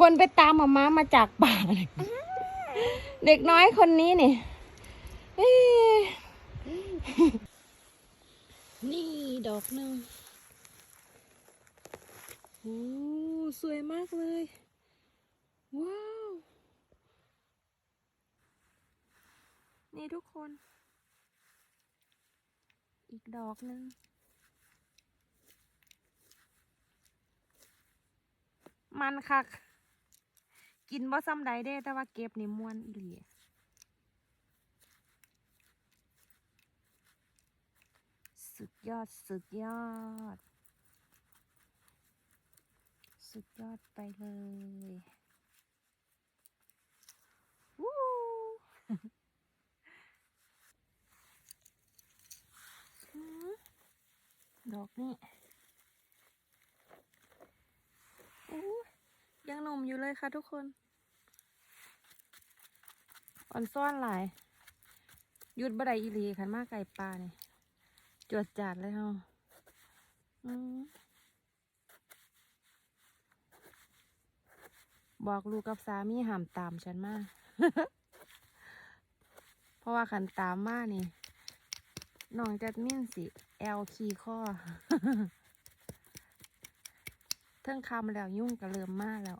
คนไปตามหมาม้ามาจากป่าเลยเด็กน้อยคนนี้นี่เอ๊ะนี่ดอกหนึ่งโอ้สวยมากเลย ว้าว นี่ทุกคน อีกดอกหนึ่งมันคัก กินบ่ซ้ำใดเด้ แต่ว่าเก็บนี่ม่วนอีหลีสุดยอดสุดยอด สุดยอดไปเลยวู้ดอกนี่อู้ยังหนุ่มอยู่เลยค่ะทุกคน อ่อนซ่อนหลายหยุดบ่ไดอีหลีขันมาไก่ปลาเนี่ยจวดจัดเลยเฮาอืมบอกลูกกับสามีห้ามตามฉันมาเพราะว่าขันตามมานี่น้องจัดมินสิ แอลคีข้อเทิงคำแล้วยุ่งก็เริ่มมากแล้ว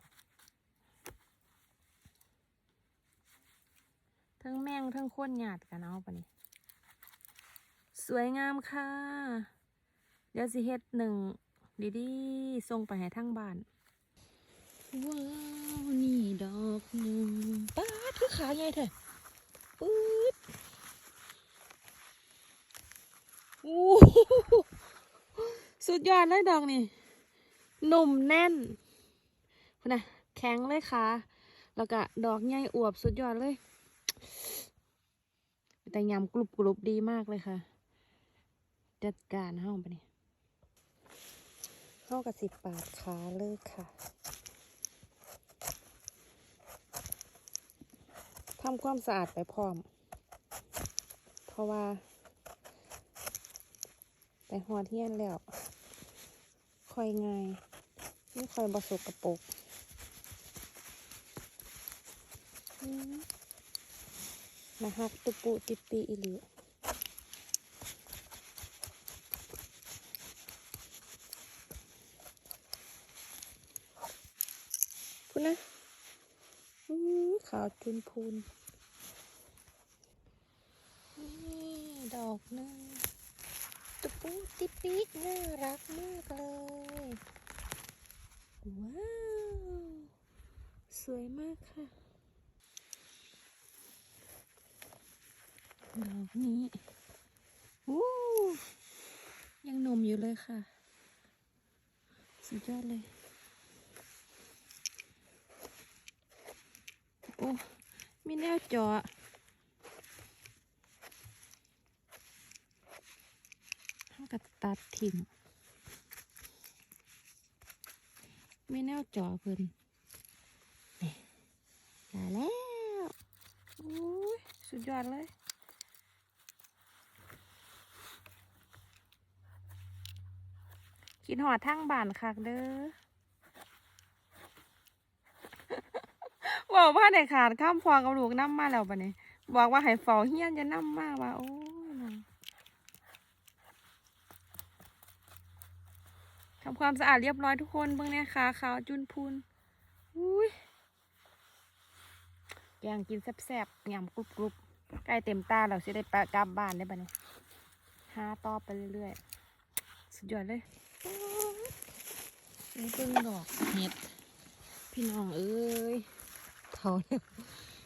ทั้งแมงทั้งข้นหยาดกันเอาปะนี่สวยงามค่ะ เดี๋ยวสิเฮ็ดหนึ่งดีๆส่งไปให้ทั้งบ้าน ว้าวนี่ดอกหนึ่งป้าคือขาใหญ่เถอะปื๊ดโอ้สุดยอดเลยดอกนี่หนุ่มแน่นพุ่นนะแข็งเลยค่ะ แล้วก็ดอกใหญ่อวบสุดยอดเลย แต่ยำกรุบกรุบดีมากเลยค่ะ จัดการห้องไปนี่เข้ากับสิบปาดขาเลยค่ะทำความสะอาดไปพร้อม เพราะว่า ไปหอดเทียนแล้วค่อยง่ายไม่ค่อยบสกระปกอื มาฮักตุปูติปีอิลิพูนะขาวจุนพูน นี่ดอกหนึงตุปูติปีน่ารักมากเลย ว้าว สวยมากค่ะ ดอก นี้อู้ยังหนมอยู่เลยค่ะ สุดยอดเลย โอ้ มีแนวเจาะห้างกัดตัดถิ่มมีแนวเจาะเพิ่นนี่มาแล้วโอ้ย สุดยอดเลย คิดหอดทั้งบ้านคักเด้อบอกว่าในขาดข้ามฟองกับลูกน้ำมาแล้วปะเนี่ยบอกว่าให้เฝ้าเฮียนจะน้ำมาว่าโอ้ยทำความสะอาดเรียบร้อยทุกคนเบิ่งเนี่ยขาขาวจุนพูนอุ้ยย่างกินแซ่บๆยำกรุบๆใกล้เต็มตาแล้วสิได้ไปกลับบ้านได้ปะเนี่ยหาต่อไปเรื่อยๆ สุดยอดเลย นี่เพิ่งดอกเห็ด พี่น้องเอ้ยเท่าแล้ว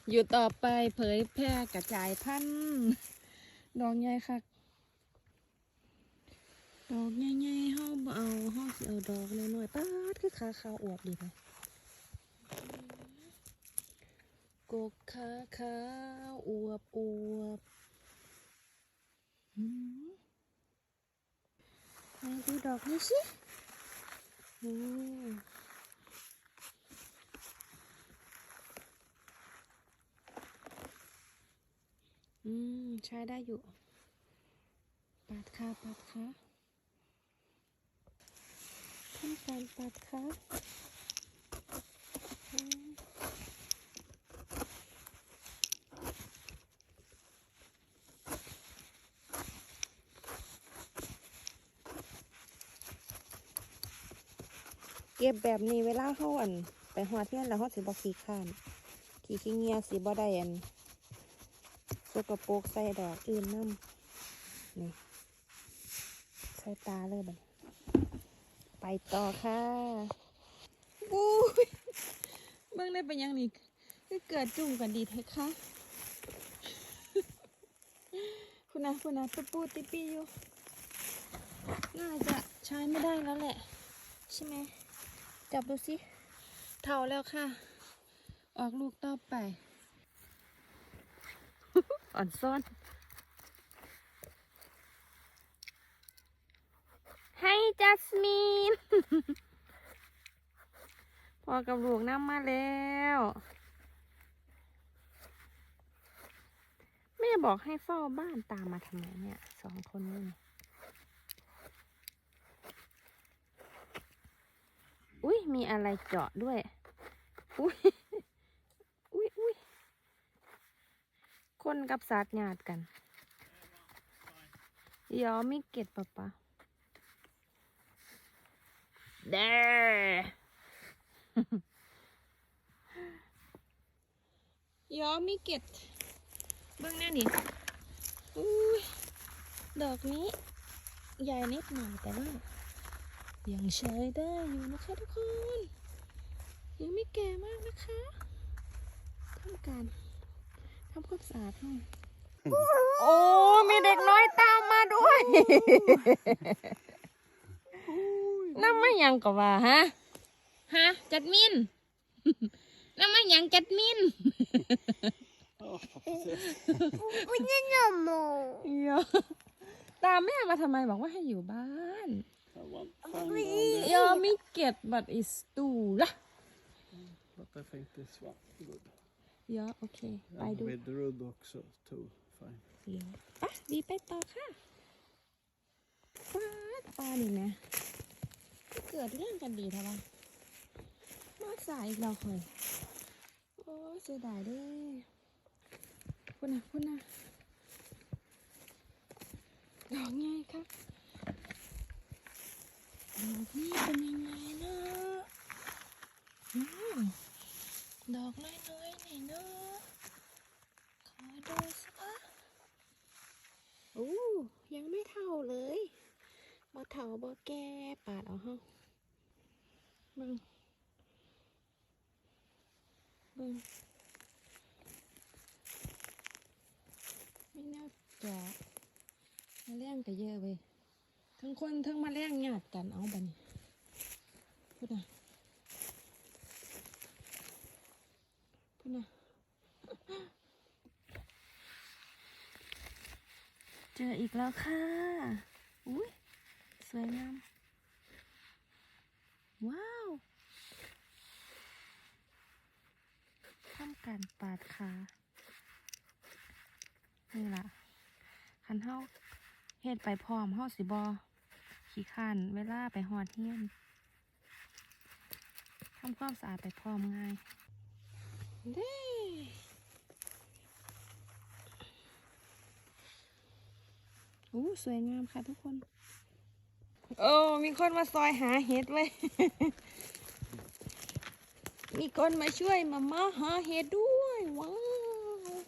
อยู่ต่อไปเผยแพร่กระจายพันธุ์ดอกใหญ่ค่ะดอกใหญ่ๆเฮาบ่เอาเฮาสิเอาดอกน้อยๆป๊าดคือขาขาวอวบดีไปกกขาขาวอวบอวบหืม ดูดอกนี้สิอ้อืม ใช้ได้อยู่ ปาดค่ะปาดค่ะทำการปาดค่ะ ก็บแบบนี้เวลาเขาอัน ไปหัวเทียนแล้วเขาสิบ่ขี้ข้านขี้ขี้เงียสิบ่ได้อันสกปรกใส่ดอกอื่นน้ำนี่ใส่ตาเลยบันไปต่อค่ะบู้ยเบิ่งได้เป็นยังนี่คือเกิดจุ่มกันดีเถอะค่ะคุณนะคุณนะปูปูติปีอยู่น่าจะใช้ไม่ได้แล้วแหละ ใช่ไหม จับดูสิเท่าแล้วค่ะ ออกลูกต่อไป อ่อนซ่อน ให้จัสมินพอกับลูกน้ำมาแล้วแม่บอกให้เฝ้าบ้านตามมาทำไมเนี่ยสองคนนี่ อุ้ยมีอะไรเจาะด้วย อุ้ยอุ้ยอุ้ยคนกับสัตว์หยาดกันยอไม่เก็ดปะปะเด้ยอไม่เก็ดเบื้องหน้านี่อุ้ยดอกนี้ ใหญ่นิดหน่อยแต่ว่า ยังใช้ได้อยู่นะคะทุกคน ยังไม่แก่มากนะคะทำการทำความสะอาดให้โอ้มีเด็กน้อยตามมาด้วยน้ำไม่ยังก็ว่าฮะฮะจัดมินน้ำไม่ยังจัดมินอุ้ยนี่หนมเดี๋ยวตามแม่มาทำไมบอกว่าให้อยู่บ้าน I want find one there, ยอมไม่เก็ตบัตรอิสตูละ but I think this one good. ยอโอเคไป And ดู with the road also too fine. เดี๋ยวปะดีไปต่อค่ะปลาปลานี่นะเกิดเรื่องกันดีทำไมมาสายอีกเราเคยโอ้เสียดายเด้คุณนะคุณนะดอกไงครับ ดอกนี่เป็นยังไงนะอืมดอกน้อยๆนี่เนาะขอดูสิคะโอ้ยังไม่เท่าเลยบ่เท่าบ่แก่ปาดเอาเฮาเบิ่งเบิ่งไม่น่าจะมาแล้งก็เยอะเว้ย ทั้งคนทั้งมาแล้งญาติกันเอาบัดนพูดนะพูดนะเจออีกแล้วค่ะ อุ้ยสวยงาม ว้าวทำการปาดขานี่ล่ะคันเฮาเฮ็ดไปพร้อมเฮาสิบอ ขี้ข้านเวลาไปหอดเฮียนทำความสะอาดไปพร้อมง่ายเด้อู้สวยงามค่ะทุกคน โอ้มีคนมาซอยหาเห็ดไว้ มีคนมาช่วยมามาหาเห็ดด้วยว้าว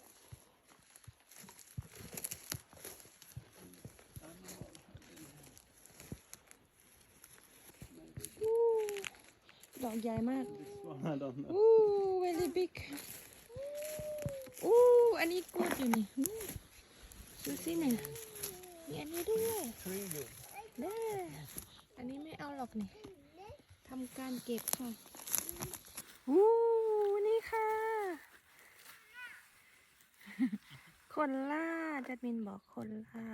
อู้ดอก ใหญ่มาก This one I don't know. อู้ very big อู้ อันนี้กูดอยู่นี่อู้ดูสิเนี่ยมีอันนี้ด้วย Three good. เด้ออันนี้ไม่เอาหรอกนี่ทำการเก็บค่ะอู้นี่ค่ะ คนล่าจัดมินบอกคนล่า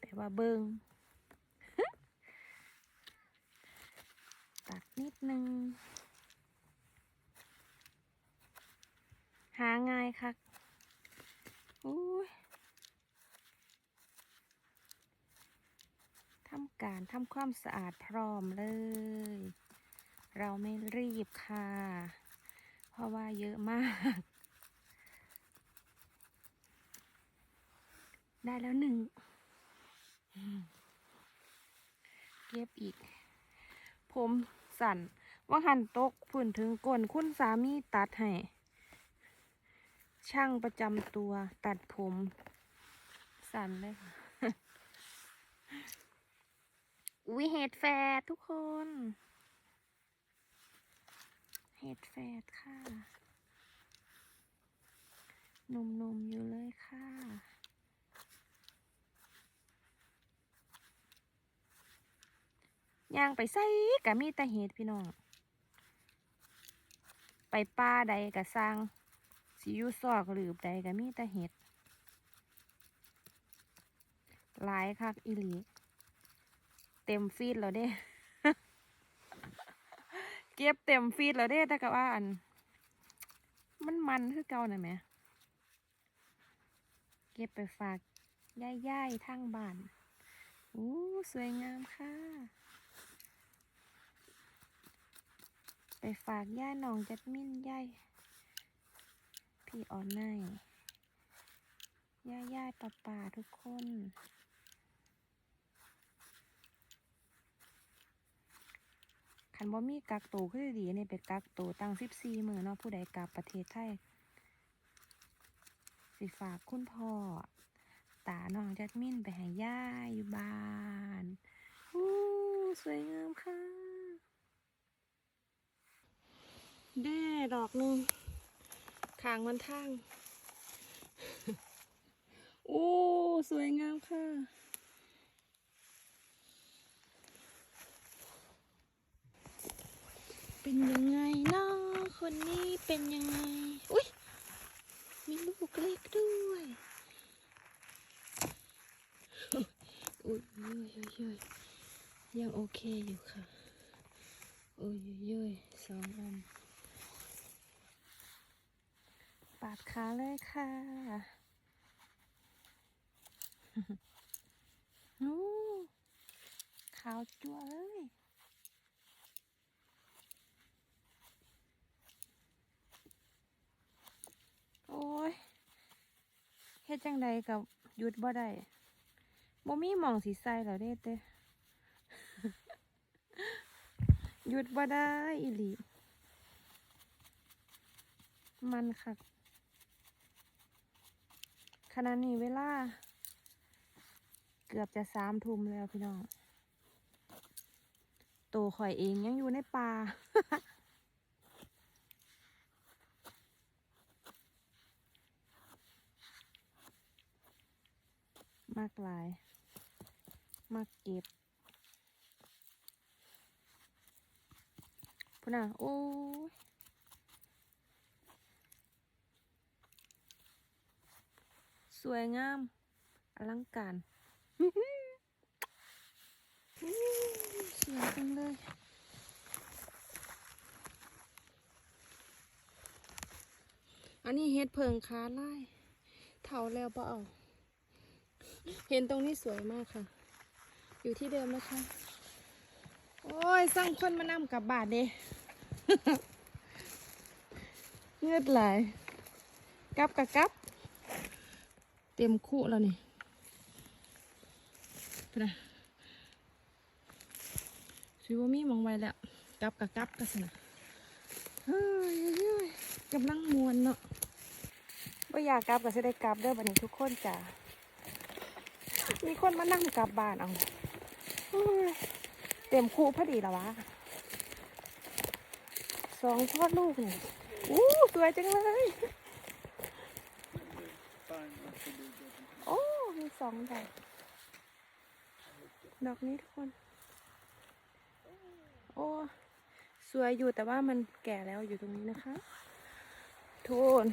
แต่ว่าเบิง ตัด นิดนึง หาง่ายค่ะอู้ยทำการทำความสะอาดพร้อมเลย เราไม่รีบค่ะ เพราะว่าเยอะมาก ได้แล้วหนึ่ง เก็บอีก ผม สั่นว่าหันตกฝุ่นถึงก้นคุณสามีตัดให้ ช่างประจำตัวตัดผม สั่นเลยค่ะอุ้ยเห็ดแฟดทุกคน เห็ดแฟดค่ะหนุ่มๆอยู่เลยค่ะ ย่างไปใส่กะมีแต่เห็ดพี่น้อง ไปป่าใดกะสร้างสิยูซอกหลืบใดกะมีแต่เห็ดหลายคักอีหลี เต็มฟีดแล้วเด้ เก็บเต็มฟีดแล้วเด้แต่ก็ว่าอัน มันมันคือเก่าน่ะแหมเก็บไปฝากย่ายๆทางบ้านอู้สวยงามค่ะ ไปฝากย่าน้องจัดมินย่ายพี่อ่อนไนย่าย่าป่าป่าทุกคน ขันบ่มีกักตัวคือดีเนี่ยไปกักตัวตั้งสิบสี่มือเนาะผู้ใดกลับประเทศไทยสิฝากคุณพ่อ ตาน้องจัดมินไปห้ย่าอยู่บ้านอู้สวยงามค่ะ แด่ดอกหนึ่งขางมันทางโอ้สวยงามค่ะ เป็นยังไงเนาะคนนี้เป็นยังไง อุ้ยมีลูกเล็กด้วยอุ้ยอุ้ยเยยยังโอเคอยู่ค่ะอุ้ยเยยสองอัน ปาดขาเลยค่ะนู้ขาวจั่วเลยโอ้ยเฮ็ดจังใดกับหยุดบ่ได้บ่มีหมองสีใส่แล้วเด้เต้หยุดบ่ได้อีหลีมันค่ะ ขณะนี้เวลา เกือบจะสามทุ่มแล้วพี่น้องตัวข่อยเองยังอยู่ในป่ามากลาย มากเก็บพุ่นน่ะโอ้ย สวยงาม อลังการสวยจังเลยอันนี้เฮ็ดเพิงค้าไล่เถาแล้วเปล่าเห็นตรงนี้สวยมากค่ะ อยู่ที่เดิมนะคะ โอ้ยสร้างคนมานำกลับบาทเด้เงือดไหลยกลับกับกลับ เต็มคู่แล้วนี่ไปนะสิว่ามีหมองไว้แล้วกลับกับกลับกันสินะเฮ้ยเฮ้ยกำลังมวนเนาะว่าอยากกลับก็จะได้กลับเด้อบัดนี้ทุกคนจ้ามีคนมานั่งกลับบ้านเอาเฮ้ยเต็มคู่พอดีแล้ววะสองพ่อลูกเนี่ยอู้สวยจังเลย Fine, that should be good. โอ้ มีสองดอกดอกนี้ทุกคน โอ้สวยอยู่แต่ว่ามันแก่แล้วอยู่ตรงนี้นะคะโทน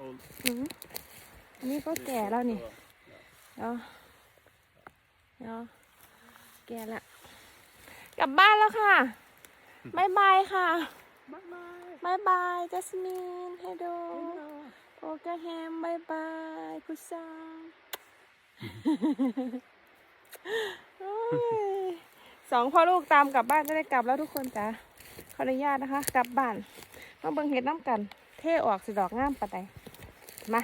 Old. อืมอันนี้ก็แก่แล้วนี่ Ja. เดี๋ยวเดี๋ยวแก่ละกลับบ้านแล้วค่ะบายบายค่ะ Bye bye. บายบายจัสมินเฮโดโอกาแฮมบายบายพุซังโอ้ย สองพ่อลูกตามกลับบ้านจะได้กลับแล้วทุกคนจ้ะขออนุญาตนะคะ กลับบ้านมาเบิ่งเห็ดน้ำกัน เท่ออกสิดอกงามปะไดมา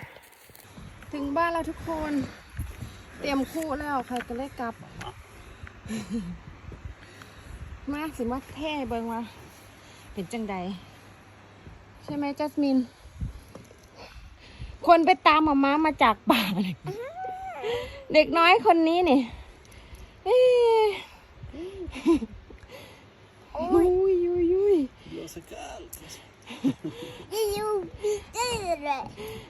ถึงบ้านแล้วทุกคน เตรียมคู่แล้วใครก็เลยกลับ มาสิมาเท่เบิ่งมาเป็นจังใด ใช่ไหมจัสมิน คนไปตามหมาม้ามาจากป่าเลย เด็กน้อยคนนี้นี่อุ้ยอุ้ยอุ้ย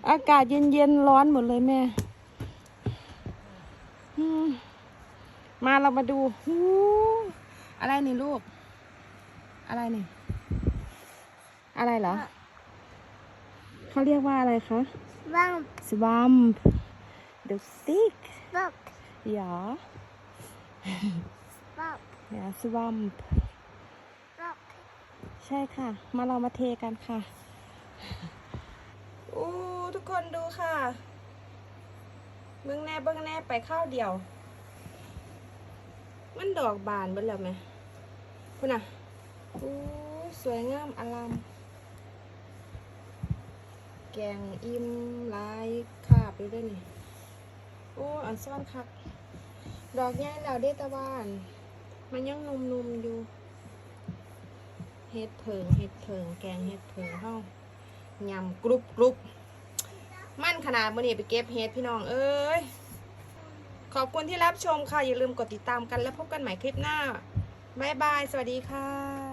อากาศเย็นๆร้อนหมดเลยแม่ มาเรามาดู อะไรนี่ลูก อะไรนี่ อะไรเหรอ เขาเรียกว่าอะไรคะ Svamp, swamp the stick svamp, หยอ svamp, หยอ swamp svamp. ใช่ค่ะ มาเรามาเทกันค่ะ อู้ทุกคนดูค่ะ เบื้องแน่เบื้องแน่ไปข้าวเดียว มันดอกบานเบิ้แล้วไหมคุณน่ะอู้สวยงามอลามแกงอิ่มหลายคาบอยู่ด้วยนี่ โอ้อันซ่อนคัก ดอกใหญ่แล้วเด้ตะวันมันยังนุ่มๆอยู่ เฮ็ดเพิงเฮ็ดเพิงแกงเฮ็ดเพิงเฮายำกรุบกรุบมั่นขนาดมื่อนี้ไปเก็บเฮ็ดพี่น้องเอ้ย ขอบคุณที่รับชมค่ะ อย่าลืมกดติดตามกันแล้วพบกันใหม่คลิปหน้า บ๊ายบาย สวัสดีค่ะ